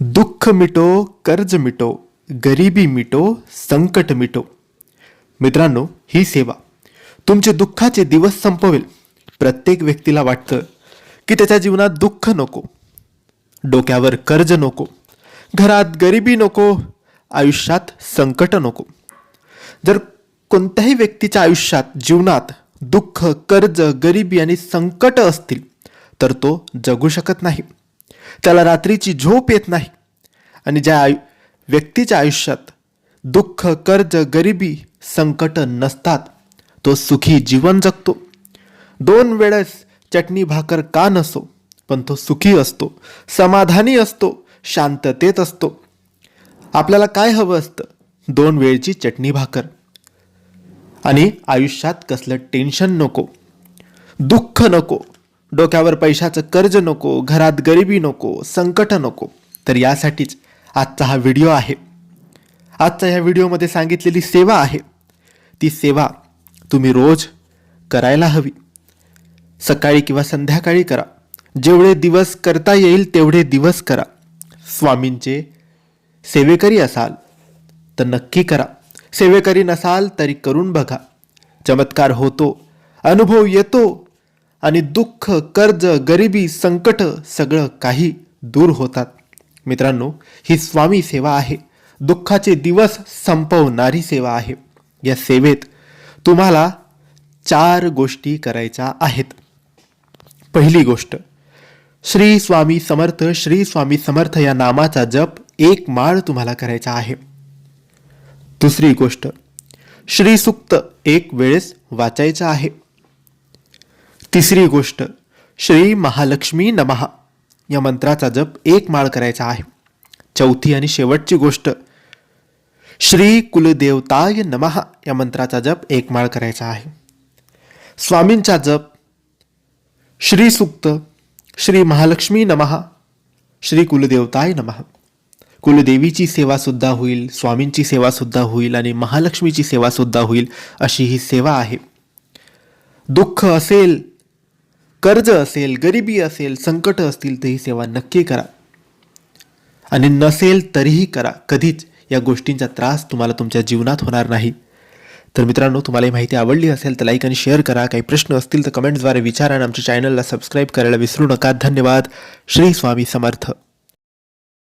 दुःख मिटो कर्ज मिटो गरिबी मिटो संकट मिटो. मित्रांनो ही सेवा तुमचे दुःखाचे दिवस संपवेल. प्रत्येक व्यक्तीला वाटतं की त्याच्या जीवनात दुःख नको डोक्यावर कर्ज नको घरात गरिबी नको आयुष्यात संकट नको. जर कोणत्याही व्यक्तीच्या आयुष्यात जीवनात दुःख कर्ज गरिबी आणि संकट असतील तर तो जगू शकत नाही. त्याला रात्रीची झोप येत नाही. आणि ज्या आयु व्यक्तीच्या आयुष्यात दुःख कर्ज गरिबी संकट नसतात तो सुखी जीवन जगतो. दोन वेळेस चटणी भाकर का नसो पण तो सुखी असतो समाधानी असतो शांततेत असतो. आपल्याला काय हवं असतं? दोन वेळची चटणी भाकर. आणि आयुष्यात कसलं टेन्शन नको. दुःख नको. डोक्यावर पैशाचं कर्ज नको घरात गरिबी नको संकट नको. तर यासाठीच आजचा हा व्हिडिओ आहे. आजचा ह्या व्हिडिओमध्ये सांगितलेली सेवा आहे. ती सेवा तुम्ही रोज करायला हवी. सकाळी किंवा संध्याकाळी करा. जेवढे दिवस करता येईल तेवढे दिवस करा. स्वामींचे सेवेकरी असाल तर नक्की करा. सेवेकरी नसाल तरी करून बघा. चमत्कार होतो अनुभव येतो आणि दुःख कर्ज गरिबी संकट सगळं काही दूर होतात. मित्रांनो ही स्वामी सेवा आहे. दुःखाचे दिवस संपवणारी सेवा आहे. या सेवेत तुम्हाला चार गोष्टी करायच्या आहेत. पहिली गोष्ट श्री स्वामी समर्थ श्री स्वामी समर्थ या नामाचा जप एक माळ तुम्हाला करायचा आहे. दुसरी गोष्ट श्री सुक्त एक वेळेस वाचायचं आहे. तिसरी गोष्ट श्री महालक्ष्मी नमहा या मंत्राचा जप एक माळ करायचा आहे. चौथी आणि शेवटची गोष्ट श्री कुलदेवताय नमहा या मंत्राचा जप एक माळ करायचा आहे. स्वामींचा जप श्री सुक्त श्री महालक्ष्मी नमहा श्री कुलदेवताय नमः. कुलदेवीची सेवासुद्धा होईल स्वामींची सेवासुद्धा होईल आणि महालक्ष्मीची सेवासुद्धा होईल अशी ही सेवा आहे. दुःख असेल कर्ज असेल गरिबी असेल संकट असतील तर ही सेवा नक्की करा. आणि नसेल तरीही करा. कधीच या गोष्टींचा त्रास तुम्हाला तुमच्या जीवनात होणार नाही. तर मित्रांनो तुम्हाला ही माहिती आवडली असेल तर लाईक आणि शेअर करा. काही प्रश्न असतील तर कमेंट्सद्वारे विचारा आणि आमच्या चॅनलला सबस्क्राईब करायला विसरू नका. धन्यवाद. श्री स्वामी समर्थ.